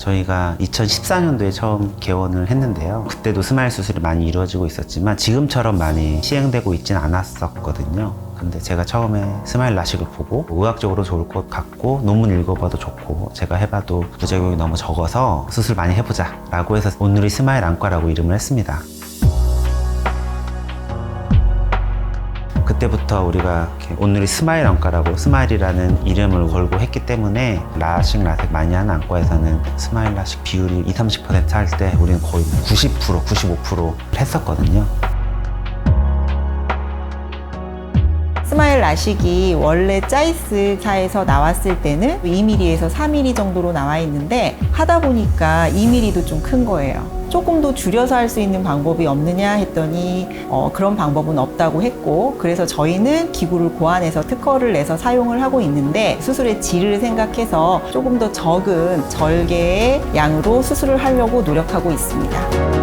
저희가 2014년도에 처음 개원을 했는데요. 그때도 스마일 수술이 많이 이루어지고 있었지만 지금처럼 많이 시행되고 있진 않았었거든요. 근데 제가 처음에 스마일 라식을 보고 의학적으로 좋을 것 같고 논문 읽어봐도 좋고 제가 해봐도 부작용이 너무 적어서 수술 많이 해보자 라고 해서 온누리 스마일 안과라고 이름을 했습니다. 그때부터 우리가 온누리 스마일 안과라고 스마일이라는 이름을 걸고 했기 때문에 라식 라섹 많이 하는 안과에서는 스마일 라식 비율이 20, 30%할 때 우리는 거의 90%, 95% 했었거든요. 스마일 라식이 원래 짜이스사에서 나왔을 때는 2mm에서 4mm 정도로 나와 있는데 하다 보니까 2mm도 좀 큰 거예요. 조금 더 줄여서 할 수 있는 방법이 없느냐 했더니 어, 그런 방법은 없다고 했고 그래서 저희는 기구를 고안해서 특허를 내서 사용을 하고 있는데 수술의 질을 생각해서 조금 더 적은 절개의 양으로 수술을 하려고 노력하고 있습니다.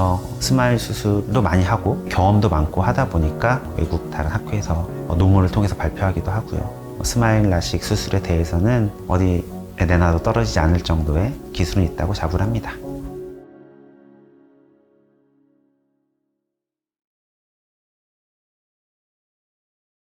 그래서 스마일 수술도 많이 하고 경험도 많고 하다 보니까 외국 다른 학회에서 어, 논문을 통해서 발표하기도 하고요. 어, 스마일 라식 수술에 대해서는 어디에 내놔도 떨어지지 않을 정도의 기술은 있다고 자부를 합니다.